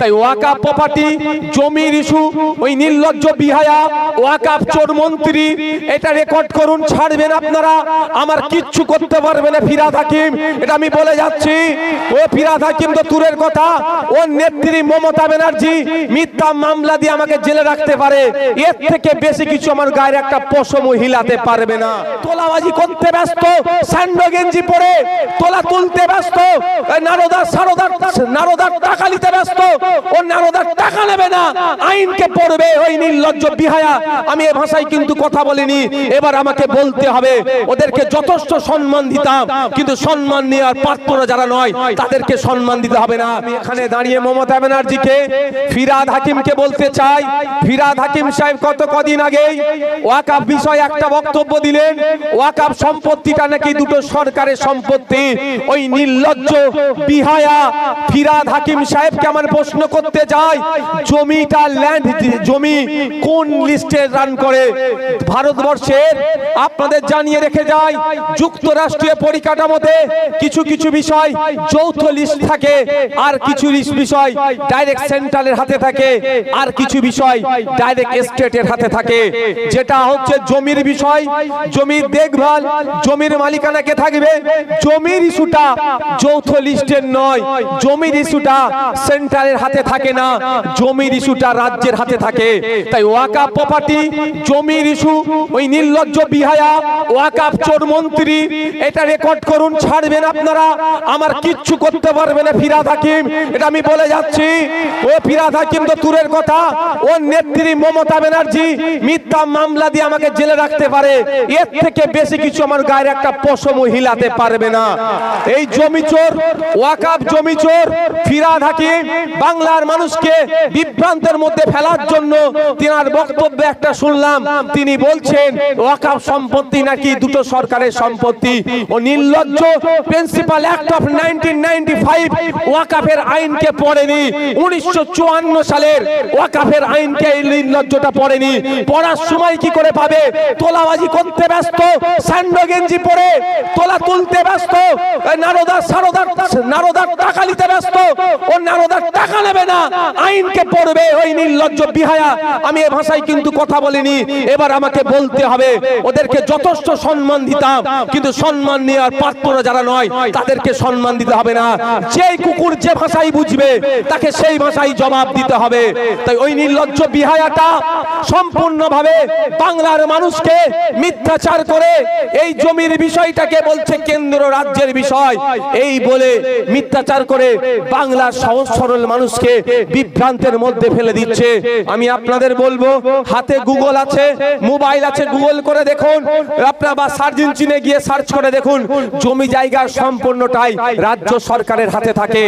তাই ওয়াকাপ প্রপার্টি, জমির ইস্যু, ওই নির্লজ্জ বিহায়া ওয়াকাপ চোর মন্ত্রী, এটা রেকর্ড করুন, ছাড়বেন আপনারা। আমার কিচ্ছু করতে পারবে না ফিরাদ হাকিম। এটা আমি বলে যাচ্ছি, ও ফিরাদ হাকিম তো দূরের কথা, ও নেত্রী মমতা ব্যানার্জি, মিথ্যা মামলা দিয়ে আমাকে জেলে রাখতে পারে। এর থেকে বেশি কিছু আমার গায়ের একটা পশম হিলাতে পারবে না। তোলাবাজি করতে ব্যস্ত স্যান্ডো গেঞ্জি পরে তোলা তুলতে ব্যস্ত নারদার সারদার নারদার টাকা নিতে ব্যস্ত নারদার টাকা নেবে না। আইনকে পড়বে ওই নির্লজ্জ বিহায়া। আমি এ ভাষায় কিন্তু কথা বলিনি। এবার আমাকে বলতে হবে, ওদেরকে যথেষ্ট সম্মান দিতাম। কিন্তু সম্মান নেওয়ার যারা নয়, তাদেরকে সম্মান দিতে হবে না। এখানে দাঁড়িয়ে মমতা ব্যানার্জিকে, ফিরাদ হাকিমকে বলতে চাই। ফিরাদ হাকিম সাহেব কত কদিন আগেই ওয়াকাফ বিষয়ে একটা বক্তব্য দিলেন। ওয়াকাফ সম্পত্তিটা নাকি দুটো সরকারের সম্পত্তি। ওই নির্লজ্জ বিহায়া ফিরাদ হাকিম সাহেবকে আমার প্রশ্ন করতে যাই, জমিটা ল্যান্ড জমি কোন লিস্টে রান করে? ভারতবর্ষের, আপনাদের জানিয়ে রেখে যায় যুক্তরাষ্ট্রীয় পরিকাঠামোতে কিছু কিছু বিষয় যৌথ লিস্ট থাকে, আর কিছু বিষয় ডাইরেক্ট সেন্ট্রালের হাতে থাকে, আর কিছু বিষয় ডাইরেক্ট স্টেটের হাতে থাকে। যেটা হচ্ছে জমির বিষয়, জমির দেখভাল, জমির মালিকানা কে থাকবে? জমির ইস্যুটা যৌথ লিস্টের নয়, জমির ইস্যুটা সেন্ট্রালের হাতে থাকে না, জমির ইস্যুটা রাজ্যের হাতে থাকে। তাই ওয়াকাপ প্রপার্টি, জমির ইস্যু, ওই নির্লজ্জ বিহায়া ওয়াকাপ চোর মন্ত্রী, এটা রেকর্ড করুন, ছাড়বেন আপনারা। আমার কিচ্ছু করতে পারবে না ফিরাদ হাকিম। এটা আমি বলে যাচ্ছি। ও ফিরাদ হাকিম তো দূরের কথা। ও নেত্রী মমতা ব্যানার্জি, মিথ্যা মামলা দিয়ে আমাকে জেলে রাখতে পারে। এর থেকে বেশি কিছু আমার গায়ের একটা পশম হিলাতে পারবে না। এই জমি চোর ওয়াকাপ জমি চোর, ফিরাদ হাকিম বাংলার মানুষকে বিভ্রান্তের মধ্যে ফেলার জন্য তিনার বক্তব্যে একটা শুনলাম। তিনি বলছেন ওয়াকাপ সম্পত্তি নাকি দুটো সরকারের সম্পত্তি? ও নির্লজ্জ, প্রিন্সিপাল অ্যাক্ট অফ 1995 ওয়াকাফের আইনকে পড়েনি। 1954 সালের ওয়াকাফের আইনকে এই নির্লজ্জটা পড়েনি। পড়ার সময় কি করে পাবে? তোলাবাজি করতে ব্যস্ত স্যান্ডো গেঞ্জি পরে তোলা তুলতে ব্যস্ত নারদার সারদার, নারদার টাকা নিতে ব্যস্ত, ও নারদার টাকা নেবে না। আইনকে পড়বে ওই নির্লজ্জ বিহায়া। আমি এ ভাষায় কিন্তু কথা বলিনি। এবার আমাকে বলতে হবে, ওদেরকে যথেষ্ট সম্মান দিতাম, কিন্তু সম্মান নেওয়ার পাত্র যারা নয়, তাদেরকে সম্মান দিতে হবে না। যেই কুকুর যে ভাষাই বুঝবে, তাকে সেই ভাষাই জবাব দিতে হবে। তাই ওই নির্লজ্জ বিহায়াটা সম্পূর্ণভাবে বাংলার মানুষকে মিথ্যাচার করে এই জমির বিষয়টাকে বলছে কেন্দ্র রাজ্যের বিষয়। এই বলে মিথ্যাচার করে বাংলার সহজ সরল মানুষকে বিভ্রান্তের মধ্যে ফেলে দিচ্ছে। আমি আপনাদের বলব, হাতে গুগল আছে, মোবাইল আছে গুগল করে দেখুন। আপনার বা সার্চ ইঞ্জিনে গিয়ে সার্চ করে দেখুন। জমি জায়গার সম্পূর্ণটাই রাজ্য সরকারের হাতে থাকে।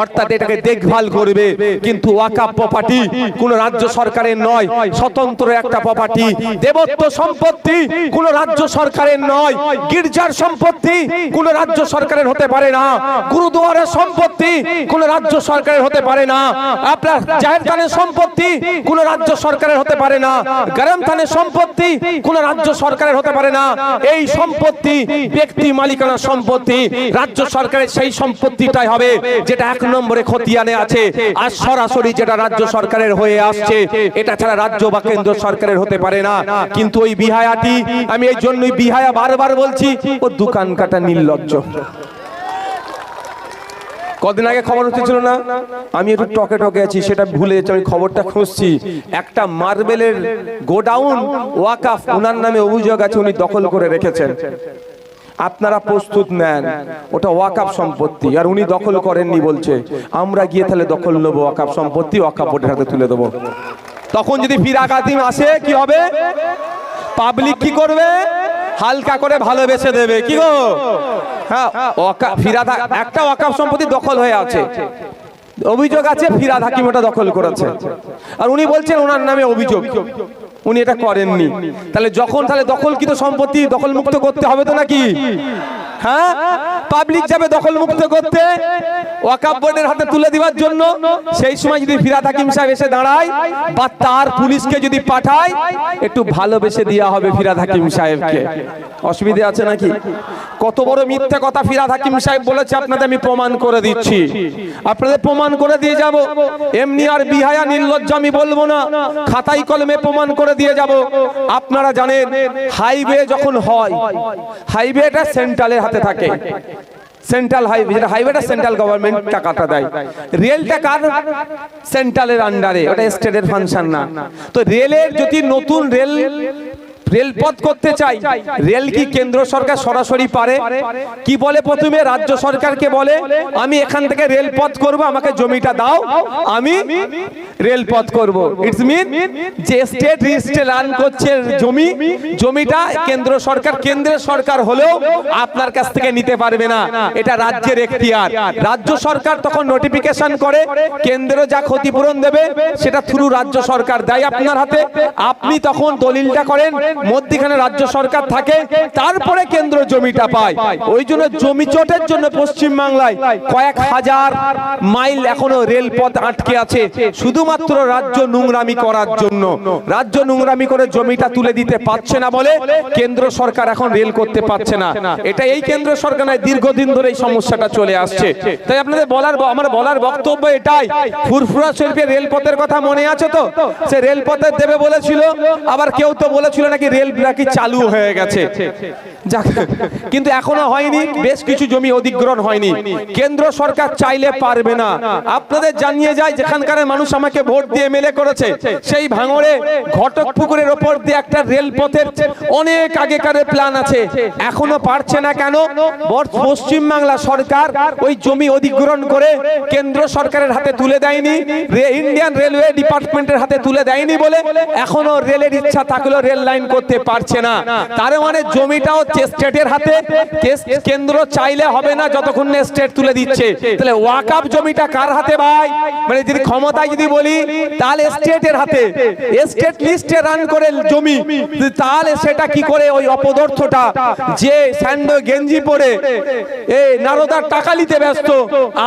অর্থাৎ এটাকে দেখভাল করবে। কিন্তু ওয়াকাপ প্রপার্টি কোন রাজ্য সরকারের নয়, স্বতন্ত্র একটা প্রপার্টি দেবত্ব সম্পত্তি কোন রাজ্য সরকারের নয়, গির্জার সম্পত্তি কোন রাজ্য সরকারের হতে পারে না। গুরুদুয়ারের সম্পত্তি কোন রাজ্য সরকারের হতে পারে না। আপনার জাহের খানের সম্পত্তি কোন রাজ্য সরকারের হতে পারে না। গরম থানের সম্পত্তি কোন রাজ্য সরকারের হতে পারে না। এই সম্পত্তি ব্যক্তি মালিকানা সম্পত্তি, রাজ্য সরকারের সেই সম্পত্তিটাই হবে যেটা এক নম্বরে খতিয়ানে আছে। আর সরাসরি যেটা রাজ্য সরকারের হয়ে আসছে, এটা ছাড়া রাজ্য বা কেন্দ্র সরকারের হতে পারে না। কিন্তু ওই বিহায়াটি, আমি এই জন্যই বিহায়া বারবার বলছি, ও দোকান কাটা নির্লজ্জ। কদিন আগে খবর হচ্ছিল না? আমি একটু টকে টকে আছি, সেটা ভুলে যাচ্ছি, আমি খবরটা খুঁজছি। একটা মার্বেলের গোডাউন ওয়াকাফ ওনার নামে অভিযোগ আছে, উনি দখল করে রেখেছেন। আপনারা প্রস্তুত নেন, ওটা ওয়াকাফ সম্পত্তি, আর উনি দখল করেননি বলছে। আমরা গিয়ে তাহলে দখল নেব ওয়াকাফ সম্পত্তি, ওয়াকাফ বোর্ডের হাতে তুলে দেবো। তখন যদি ফিরা কাতিম আসে, কি হবে? পাবলিক কি করবে? হালকা করে ভালোবেসে দেবে। কি গো? হ্যাঁ ফিরাদ একটা ওয়াকাফ সম্পত্তি দখল হয়ে আছে। অভিযোগ আছে ফিরা হাকিম ওটা দখল করেছে। আর উনি বলছেন ওনার নামে অভিযোগ। উনি এটা করেননি। তাহলে যখন তাহলে দখলকৃত সম্পত্তি দখলমুক্ত করতে হবে তো নাকি? হ্যাঁ? পাবলিক যাবে দখল মুক্ত করতে। ওয়াকাব বোর্ডের হাতে তুলে দেওয়ার জন্য। সেই সময় যদি ফিরাদ হাকিম সাহেব এসে দাঁড়ায় বা তার পুলিশকে যদি পাঠায়, একটু ভালোবেসে দেওয়া হবে ফিরাদ হাকিম সাহেবকে। অসুবিধে আছে নাকি? কত বড় মিথ্যে কথা ফিরাদ হাকিম সাহেব বলেছে, আপনাদের আমি প্রমাণ করে দিচ্ছি। আপনাদের প্রমাণ করে দিয়ে যাব। এমনি আর বিহায়া নির্লজ্জ আমি বলব না। খাতাই কলমে প্রমাণ করে দিয়ে যাব। আপনারা জানেন, হাইওয়ে যখন হয়, হাইওয়েটা সেন্ট্রালের হাতে থাকে। সেন্ট্রাল হাইওয়ে যেটা হাইওয়েটা সেন্ট্রাল গভর্নমেন্ট টাকাটা দেয়। রেলটা কার? সেন্ট্রালের আন্ডারে ওটা স্টেটের ফাংশন না। তো রেলের যদি নতুন রেল রেলপথ করতে চাই। রেল কি কেন্দ্র সরকার সরাসরি পারে? কি বলে প্রথমে? রাজ্য সরকারকে বলে, আমি এখান থেকে রেলপথ করব, আমাকে জমিটা দাও, আমি রেলপথ করব। ইটস মিন যে স্টেট রেজিস্ট্রে রান করছে জমি, জমিটা কেন্দ্র সরকার, কেন্দ্রের সরকার হলেও আপনার কাছ থেকে নিতে পারবে না। এটা রাজ্যের এখতিয়ার। রাজ্য সরকার তখন নোটিফিকেশন করে, কেন্দ্র যা ক্ষতিপূরণ দেবে, সেটা থ্রু রাজ্য সরকার দেয় আপনার হাতে। আপনি তখন দলিলটা করেন মধ্যখানে রাজ্য সরকার থাকে, তারপরে কেন্দ্র জমিটা পায়। ওই জন্য জমি চটের জন্য পশ্চিম বাংলায় কয়েক হাজার মাইল এখনও রেলপথ আটকে আছে, শুধুমাত্র রাজ্য নোংরামি করার জন্য। রাজ্য নোংরামি করে জমিটা তুলে দিতে পারছে না বলে কেন্দ্র সরকার এখন রেল করতে পারছে না। এটা এই কেন্দ্র সরকার নয়, দীর্ঘদিন ধরে এই সমস্যাটা চলে আসছে। তাই আপনাদের বলার আমার বলার বক্তব্য এটাই, ফুরফুরা শরীফের রেলপথের কথা মনে আছে তো? সে রেলপথের দেবে বলেছিল, আবার কেউ তো বলেছিল নাকি রেল নাকি চালু হয়ে গেছে? কিন্তু এখনও হয়নি, বেশ কিছু জমি অধিগ্রহণ হয়নি। কেন্দ্র সরকার চাইলে পারবে না। আপনাদের জানিয়ে যায় যেখানকার মানুষ আমাকে ভোট দিয়ে মেলে করেছে, সেই ভাঙড়ে ঘটক পুকুরের ওপর দিয়ে একটা রেলপথের অনেক আগেকার প্ল্যান আছে। এখনও পারছে না কেন? পশ্চিম বাংলা সরকার ওই জমি অধিগ্রহণ করে কেন্দ্র সরকারের হাতে তুলে দেয়নি ইন্ডিয়ান রেলওয়ে ডিপার্টমেন্টের হাতে তুলে দেয়নি বলে এখনও রেলের ইচ্ছা থাকলেও রেল লাইন করতে পারছে না। তার মানে জমিটাও স্টেটের হাতে। কেন্দ্র চাইলে হবে না যতক্ষণ না স্টেট তুলে দিচ্ছে। তাহলে ওয়াকাপ জমিটা কার হাতে ভাই? মানে যদি ক্ষমতায় যদি বলি, তাহলে স্টেটের হাতে। স্টেট লিস্টে রান করে জমি। তাহলে সেটা কি করে ওই অপদার্থটা? যে স্যান্ডো গেঞ্জি পরে, এ নারদার টাকা নিতে ব্যস্ত,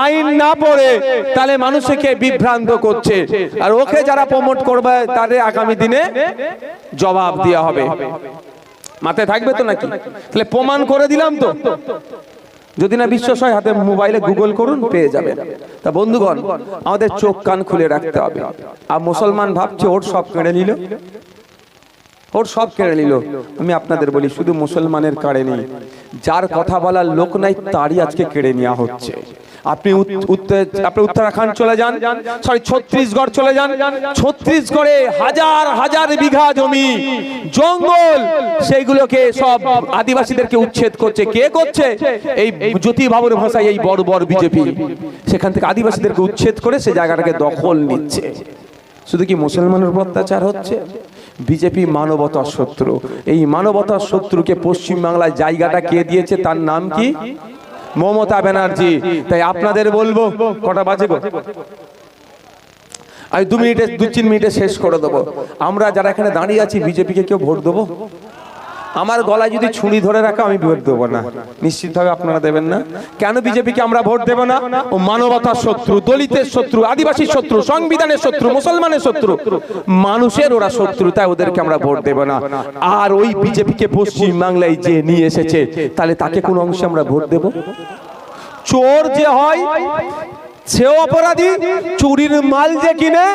আইন না পড়ে, তাহলে মানুষকে বিভ্রান্ত করছে। আর ওকে যারা প্রমোট করবে, তাদের আগামী দিনে জবাব দেওয়া হবে। মাথায় থাকবে তো নাকি? তাহলে প্রমাণ করে দিলাম তো। যদি না বিশ্বাস হয়, হাতে মোবাইলে গুগল করুন, পেয়ে যাবে। তা বন্ধুগণ, আমাদের চোখ কান খুলে রাখতে হবে। আর মুসলমান ভাবছে, ওর সব কেড়ে নিল। ওর সব কেড়ে নিল। আমি আপনাদের বলি, শুধু মুসলমানের কাড়ে নেই, যার কথা বলার লোক নাই, তারই আজকে কেড়ে নেওয়া হচ্ছে। আপনি আপনি উত্তরাখণ্ড চলে যান। সরি ছত্রিশগড় চলে যান। ছত্রিশগড়ে হাজার হাজার বিঘা জমি, জঙ্গল, সেইগুলোকে সব আদিবাসীদেরকে উচ্ছেদ করছে। কে করছে? এই জ্যোতি বাবুর ভাষায় এই বড় বড় বিজেপি। সেখান থেকে আদিবাসীদেরকে উচ্ছেদ করে সে জায়গাটাকে দখল নিচ্ছে। শুধু কি মুসলমানের অত্যাচার হচ্ছে? বিজেপি মানবতার শত্রু। এই মানবতার শত্রুকে পশ্চিম বাংলায় জায়গাটা কে দিয়েছে? তার নাম কি? মমতা ব্যানার্জি। তাই আপনাদের বলব, কটা বাজে গো আমি দু মিনিটে, দু তিন মিনিটে শেষ করে দেবো। আমরা যারা এখানে দাঁড়িয়ে আছি, বিজেপিকে কেউ ভোট দেবো? আমার গলায় যদি ছুরি ধরে রাখা, আমি ভোট দেবো না। নিশ্চিতভাবে আপনারা দেবেন না। কেন বিজেপিকে আমরা ভোট দেবো না? ও মানবতার শত্রু, দলিতের শত্রু আদিবাসীর শত্রু, সংবিধানের শত্রু, মুসলমানের শত্রু। মানুষের ওরা শত্রু, তাই ওদেরকে আমরা ভোট দেবো না। আর ওই বিজেপিকে পশ্চিম বাংলায় যে নিয়ে এসেছে, তাহলে তাকে কোন অংশে আমরা ভোট দেবো? চোর যে হয় সেও অপরাধী চুরির মাল যে কিনে,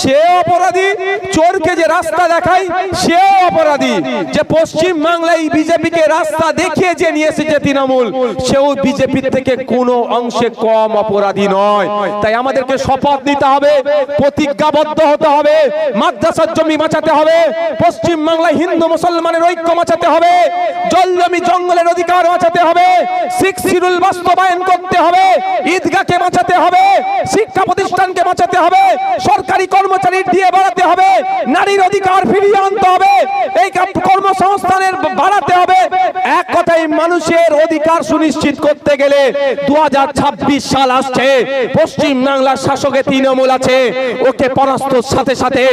সে অপরাধী চোরকে যে রাস্তা দেখায় সেও অপরাধী। যে পশ্চিম বাংলায় বিজেপিকে রাস্তা দেখিয়ে যে নিয়ে এসেছে তৃণমূল, সেও বিজেপির থেকে কোনো অংশে কম অপরাধী নয়। তাই আমাদেরকে শপথ নিতে হবে, প্রতিজ্ঞাবদ্ধ হতে হবে, মাদ্রাসার জমি বাঁচাতে হবে, পশ্চিম বাংলায় হিন্দু মুসলমানের ঐক্য বাঁচাতে হবে জল জমি জঙ্গলের অধিকার বাঁচাতে হবে সিক্স শিডিউল বাস্তবায়ন করতে হবে, ঈদগাহকে বাঁচাতে হবে হবে। শিক্ষা প্রতিষ্ঠানকে বাঁচাতে হবে। সরকারি কর্মচারীর দিয়ে বাড়াতে হবে। নারীর অধিকার ফিরিয়ে আনতে হবে। এই কর্মসংস্থানের বাড়াতে হবে। এক কথায় মানুষের অধিকার সুনিশ্চিত করতে গেলে দুহাজার ছাব্বিশ সাল আসছে। পশ্চিম বাংলার শাসকে তৃণমূল আছে। ওকে পরাস্ত সাথে সাথে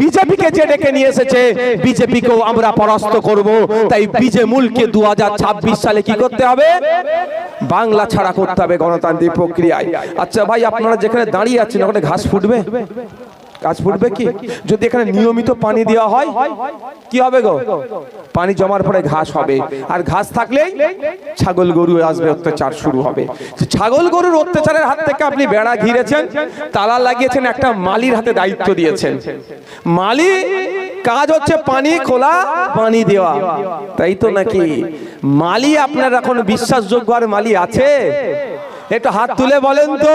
বিজেপিকে যে ডেকে নিয়ে এসেছে, বিজেপিকেও আমরা পরাস্ত করব। তাই বিজে বিজেমূলকে দু সালে কি করতে হবে? বাংলা ছাড়া করতে হবে গণতান্ত্রিক প্রক্রিয়ায়। আচ্ছা ভাই, আপনারা যেখানে দাঁড়িয়ে আছেন, ওখানে ঘাস ফুটবে? গাছ ফুটবে কি? যদি এখানে নিয়মিত পানি দেওয়া হয়, কি হবে গো? পানি জমার পরে ঘাস হবে। আর ঘাস থাকলেই ছাগল গরু আসবে, অত্যাচার শুরু হবে। ছাগল গরুর অত্যাচারের হাত থেকে আপনি বেড়া ঘিরেছেন, তালা লাগিয়েছেন, একটা মালির হাতে দায়িত্ব দিয়েছেন। মালি, কাজ হচ্ছে পানি খোলা, পানি দেওয়া। তাই তো নাকি? মালি আপনার এখন বিশ্বাসযোগ্য আর মালি আছে? একটু হাত তুলে বলেন তো,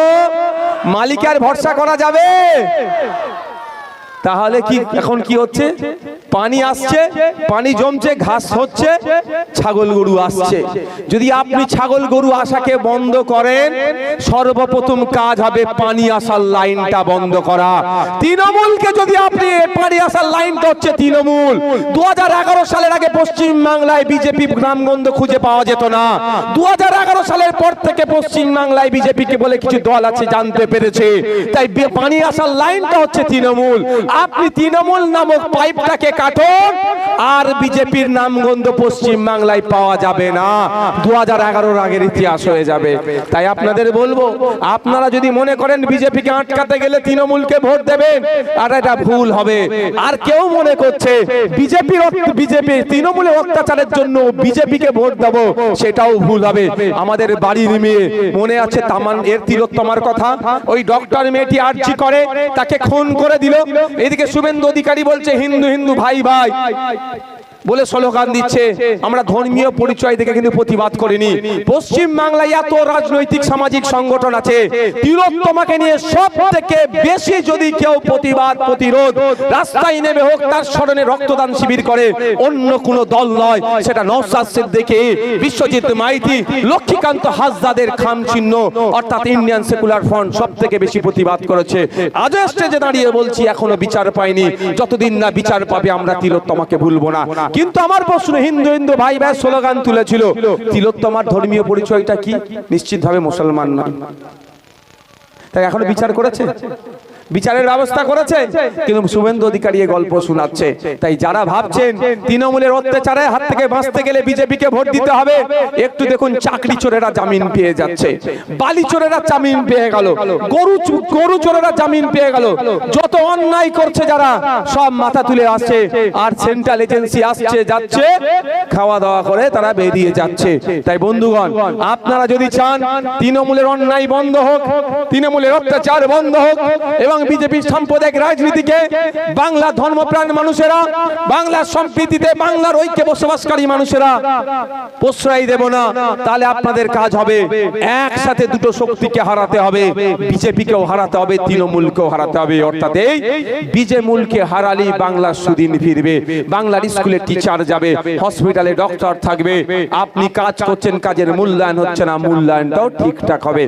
মালিকে আর ভরসা করা যাবে? তাহলে কি এখন কি হচ্ছে? পানি আসছে পানি জমছে ঘাস হচ্ছে ছাগল গরু আসছে। যদি আপনি ছাগল গরু আসাকে বন্ধ করেন সর্বপ্রথম কাজ হবে পানি আসার লাইনটা বন্ধ করা। তৃণমূলকে যদি আপনি পানি আসার লাইনটা হচ্ছে তৃণমূল। দু হাজার এগারো সালের আগে পশ্চিম বাংলায় বিজেপি গ্রামগন্ধ খুঁজে পাওয়া যেত না। দু হাজার এগারো সালের পর থেকে পশ্চিম বাংলায় বিজেপিকে বলে কিছু দল আছে জানতে পেরেছে। তাই পানি আসার লাইনটা হচ্ছে তৃণমূল। আপনি তৃণমূল নামক পাইপটাকে কাটুন, আর বিজেপির নামগন্ধ পশ্চিম বাংলায় পাওয়া যাবে না। দু হাজার আগের ইতিহাস হয়ে যাবে। তাই আপনাদের বলব, আপনারা যদি মনে করেন বিজেপিকে আটকাতে গেলে তৃণমূলকে ভোট দেবেন, আর এটা ভুল হবে। আর কেউ মনে করছে বিজেপির বিজেপি তৃণমূলের অত্যাচারের জন্য বিজেপিকে ভোট দেবো, সেটাও ভুল হবে। আমাদের বাড়ির মেয়ে, মনে আছে তামান এর তিলোত্তমার কথা? ওই ডক্টর মেয়েটি আর্জি করে, তাকে খুন করে দিল। এদিকে শুভেন্দু অধিকারী বলছে হিন্দু হিন্দু ভাই ভাই। বলে স্লোগান দিচ্ছে। আমরা ধর্মীয় পরিচয় থেকে কিন্তু প্রতিবাদ করিনি। পশ্চিম বাংলায় এত রাজনৈতিক সামাজিক সংগঠন আছে। তিলোত্তমাকে নিয়ে সব থেকে বেশি যদি কেউ প্রতিবাদ, প্রতিরোধ, রাস্তায় নেমে হোক, তার স্মরণে রক্তদান শিবির করে। অন্য কোন দল নয়, সেটা নওশাদ সিদ্দিকী, বিশ্বজিৎ মাইতি, লক্ষ্মীকান্ত হাজদাদের খাম চিহ্ন, অর্থাৎ ইন্ডিয়ান সেকুলার ফ্রন্ট সব থেকে বেশি প্রতিবাদ করেছে। আজ স্টেজে দাঁড়িয়ে বলছি, এখনও বিচার পাইনি। যতদিন না বিচার পাবে, আমরা তিলোত্তমাকে ভুলবো না। কিন্তু আমার প্রশ্ন হিন্দু হিন্দু ভাই ভাই স্লোগান তুলেছিল, তিলোত্তমার ধর্মীয় পরিচয়টা কি? নিশ্চিতভাবে মুসলমান নয়। তাই এখন বিচার করেছে? বিচারের ব্যবস্থা করেছে কিন্তু শুভেন্দু অধিকারী গল্প শোনাচ্ছে। তাই যারা ভাবছেন তৃণমূলের অত্যাচারের হাত থেকে বাঁচতে গেলে বিজেপিকে ভোট দিতে হবে একটু দেখুন চাকরি চোরেরা জামিন পেয়ে যাচ্ছে। বালি চোরেরা জামিন পেয়ে গেল। গরু গরু চোরেরা জামিন পেয়ে গেল। যত অন্যায় করছে যারা সব মাথা তুলে আসছে। আর সেন্ট্রাল এজেন্সি আসছে যাচ্ছে খাওয়া দাওয়া করে তারা বেরিয়ে যাচ্ছে। তাই বন্ধুগণ আপনারা যদি চান তৃণমূলের অন্যায় বন্ধ হোক তৃণমূলের অত্যাচার বন্ধ হোক এবং বিজেপির সাম্প্রদায়িক রাজনীতিকে বাংলা ধর্মপ্রাণ মানুষেরা বাংলার সম্প্রীতিতে বাংলার ঐক্যে বসবাসকারী মানুষেরা প্রশ্রয় দেব না। তাহলে আপনাদের কাজ হবে একসাথে দুটো শক্তিকে হারাতে হবে, বিজেপিকেও হারাতে হবে, তৃণমূলকেও হারাতে হবে। অর্থাৎ এই বিজেমূলকে হারালি বাংলার সুদিন ফিরবে, বাংলার স্কুলে টিচার যাবে, হসপিটালে ডক্টর থাকবে। আপনি কাজ করছেন, কাজের মূল্যায়ন হচ্ছে না, মূল্যায়নটাও ঠিকঠাক হবে।